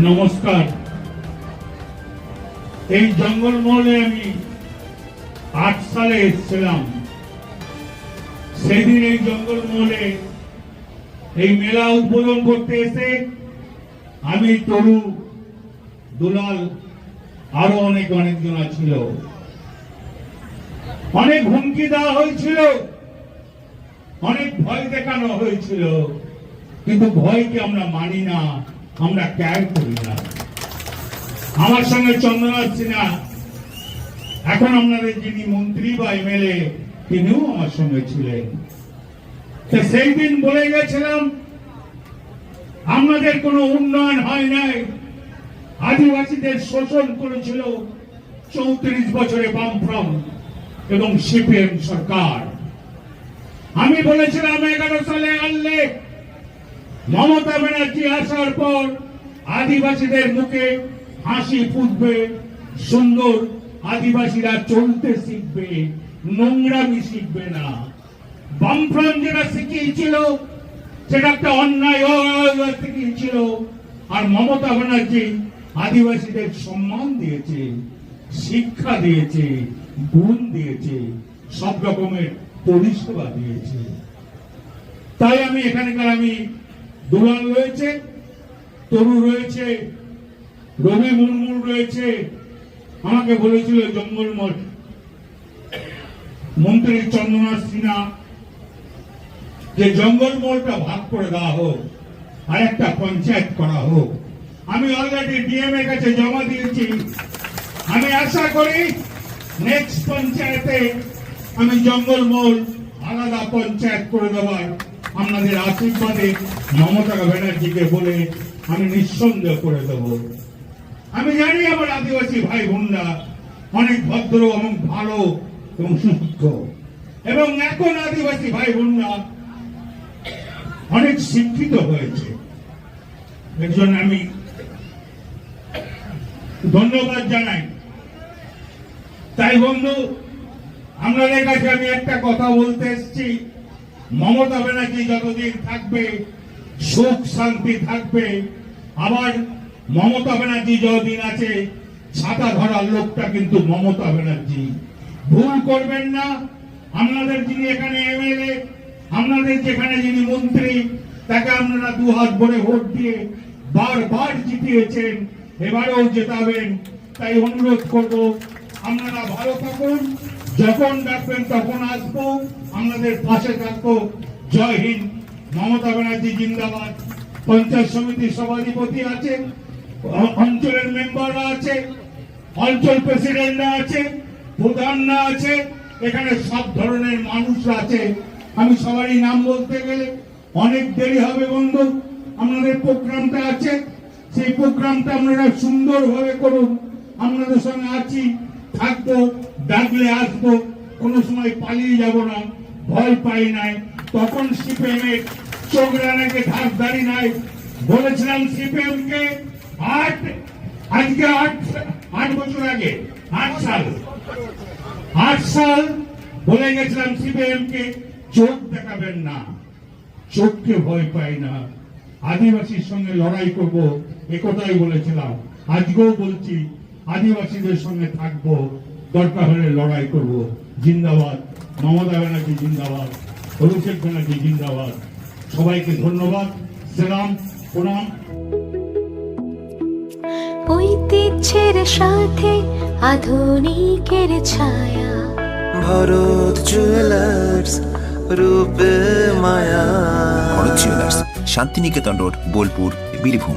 নমস্কার। এই জঙ্গলমহলে আমি আট সালে এসেছিলাম। সেদিন এই জঙ্গলমহলে এই মেলা উদ্বোধন করতে এসে আমি তরু, দুলাল আরও অনেক অনেক জন ছিল অনেক হুমকি দেওয়া হয়েছিল। অনেক ভয় দেখানো হয়েছিল। কিন্তু ভয়কে আমরা মানি না। আমরা ক্যার করি না। আমার সঙ্গে চন্দ্রনাথ সিনহা, এখন আপনাদের যিনি মন্ত্রী বা এমএলএ, তিনিও আমার সঙ্গে ছিলেন। সেই দিন বলে গেছিলাম আমাদের কোনো উন্নয়ন হয় নাই। আদিবাসীদের শোষণ করেছিল চৌত্রিশ বছরে বামফ্রন্ট এবং সিপিএম সরকার। আমি বলেছিলাম, এগারো সালে আনলে মমতা ব্যানার্জি আসার পর আদিবাসীদের মুখে হাসি ফুটবে, সুন্দর আদিবাসীরা চলতে শিখবে নোংরামি শিখবে না। বামফ্রন্ট যেটা শিখিয়েছিল, সেটা একটা অন্যায় শিখিয়েছিল, আর মমতা ব্যানার্জি আদিবাসীদের সম্মান দিয়েছে, শিক্ষা দিয়েছে, গুণ দিয়েছে, সব রকমের পরিষেবা দিয়েছে। তাই আমি এখানকার আমি দুলাল রয়েছে, তরু রয়েছে, রবি মুর্মুর রয়েছে। আমাকে বলেছিল জঙ্গলমঠ মন্ত্রী চন্দ্রনাথ সিনহা, যে জঙ্গলমহলটা ভাগ করে দেওয়া হোক, আর একটা পঞ্চায়েত করা হোক। আমি অলরেডি ডিএম এর কাছে জমা দিয়েছি। আমি আশা করি নেক্সট পঞ্চায়েতে আমি জঙ্গলমহল আলাদা পঞ্চায়েত করে দেওয়ার আপনাদের আশীর্বাদে মমতা ব্যানার্জিকে বলে আমি নিঃসন্দেহ করে দেব। আমি জানি আমার আদিবাসী ভাই বোনরা অনেক ভদ্র এবং ভালো এবং সুস্থ এবং এখন আদিবাসী ভাই বোনরা অনেক শিক্ষিত হয়েছে। এর জন্য আমি ধন্যবাদ জানাই। তাই বন্ধু, আপনাদের কাছে আমি একটা কথা বলতে এসেছি। মমতা ব্যানার্জি যতদিন থাকবে, সুখ, শান্তি থাকবে, আবার মমতা ব্যানার্জি যতদিন আছে, ছাতা ধরার লোকটা কিন্তু মমতা ব্যানার্জি। ভুল করবেন না, আপনাদের যিনি এখানে এমএলএ, আপনাদের যেখানে যিনি মন্ত্রী, তাকে আপনারা দু হাত ভরে ভোট দিয়ে বারবার জিতিয়েছেন, এবারেও জেতাবেন, তাই অনুরোধ করব, আপনারা ভালো থাকুন। যখন ডাকবেন তখন আসব, আমাদের পাশে থাকব। জয় হিন্দ। মমতা ব্যানার্জি জিন্দাবাদ। পঞ্চায়েত সমিতির সভাধিপতি আছে অঞ্চলের মেম্বাররা আছে, অঞ্চল প্রেসিডেন্টরা আছে প্রধানরা আছে, এখানে সব ধরনের মানুষ আছে। আমি সবারই নাম বলতে গেলে অনেক দেরি হবে বন্ধু। আপনাদের প্রোগ্রামটা আছে, সেই প্রোগ্রামটা আপনারা সুন্দরভাবে করুন। আপনাদের সঙ্গে আছি। থাকব, ডাকলে আসব, কোনো সময় পালিয়ে যাব না, ভয় পাই নাই। তখন সিপিএম এর চোখ রানাকে ধার দাঁড়ি নাই। বলেছিলাম সিপিএম কে আট, আজকে আট আট বছর আগে, আট সাল আট সাল বলে গেছিলাম সিপিএম কে চোখ দেখাবেন না, চোখকে ভয় পাই না। আদিবাসীর সঙ্গে লড়াই করব, একথাই বলেছিলাম। আজকেও বলছি আদিবাসীদের সঙ্গে থাকব দরকার হলে লড়াই করব। জিন্দাবাদ। মমতা ব্যানার্জি জিন্দাবাদ অভিষেক ব্যানার্জি জিন্দাবাদ। সবাইকে ধন্যবাদ। সালাম প্রণাম। ঐতিহ্যের সাথে আধুনিকের ছায়া। ভরত জুয়েলার্স রূপে মায়া। Bharat jewellers Shantiniketan road Bolpur Birbhum.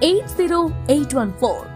80814.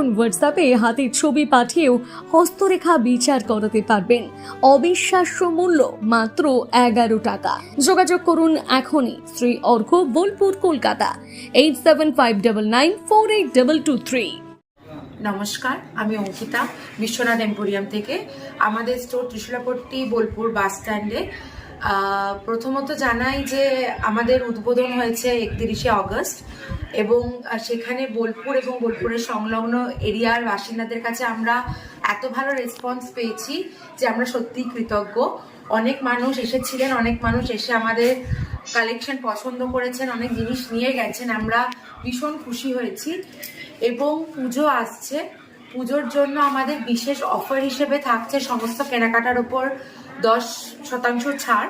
হোয়াটসঅ্যাপে হাতের ছবি পাঠিয়েও হস্তরেখা বিচার করাতে পারবেন। অবিশ্বাস্য মূল্য মাত্র এগারো টাকা। যোগাযোগ করুন এখনই। Shri Argha, Bolpur, Kolkata. Eight seven five double nine four eight double two three নমস্কার, আমি অঙ্কিতা, বিশ্বনাথ এম্পোরিয়াম থেকে। আমাদের স্টোর ত্রিশুলাপট্টি, বোলপুর বাস স্ট্যান্ডে প্রথমত জানাই যে আমাদের উদ্বোধন হয়েছে একত্রিশে অগস্ট এবং সেখানে বোলপুর এবং বোলপুরের সংলগ্ন এরিয়ার বাসিন্দাদের কাছে আমরা এত ভালো রেসপন্স পেয়েছি যে আমরা সত্যিই কৃতজ্ঞ। অনেক মানুষ এসেছিলেন, অনেক মানুষ এসে আমাদের কালেকশন পছন্দ করেছেন, অনেক জিনিস নিয়ে গেছেন, আমরা ভীষণ খুশি হয়েছি। এবং পুজো আসছে। পুজোর জন্য আমাদের বিশেষ অফার হিসেবে থাকছে সমস্ত কেনাকাটার ওপর দশ শতাংশ ছাড়।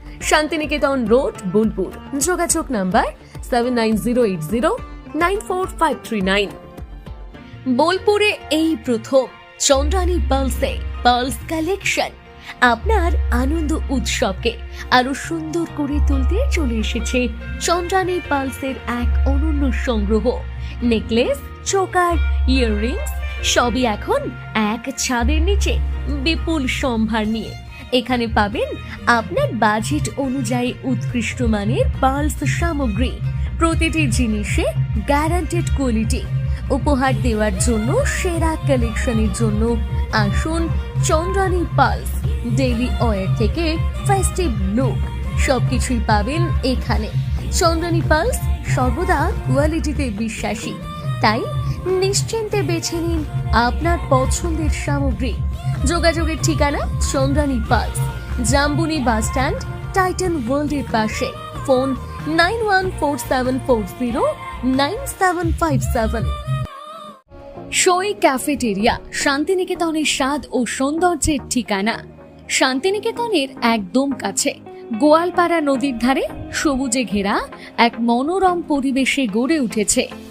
শান্তিনিকেতন রোড, বোলপুর। যোগাযোগ number seven nine zero eight zero nine four five three nine বোলপুরে এই প্রথম চন্দ্রানী পালসে পালস কালেকশন। আপনার আনন্দ উৎসবকে আরও সুন্দর করে তুলতে চলে এসেছে চন্দ্রানী পালসের এক অনন্য সংগ্রহ। নেকলেস, চোকার, ইয়াররিংস, সবই এখন এক ছাদের নিচে বিপুল সম্ভার নিয়ে এখানে পাবেন আপনার বাজেট অনুযায়ী উৎকৃষ্ট মানের পালস সামগ্রী, প্রতিটি জিনিসে গ্যারান্টেড কোয়ালিটি উপহার দেওয়ার জন্য সেরা কালেকশনের জন্য আসুন চন্দ্রানী পালস ডেইলি ওয়ার থেকে ফেস্টিভ লুক সবকিছুই পাবেন এখানে। চন্দ্রানী পালস সর্বদা কোয়ালিটিতে বিশ্বাসী, তাই নিশ্চিন্তে বেছে নিন আপনার পছন্দের সামগ্রী। যোগাযোগের ঠিকানা Chandrani Pals Jambuni bus stand, Titan ওয়ার্ল্ডের পাশে। Phone nine one four seven four zero, nine seven five seven. Soi cafeteria, শান্তিনিকেতনের স্বাদ ও সৌন্দর্যের ঠিকানা। শান্তিনিকেতনের একদম কাছে, গোয়ালপাড়া নদীর ধারে সবুজে ঘেরা এক মনোরম পরিবেশে গড়ে উঠেছে।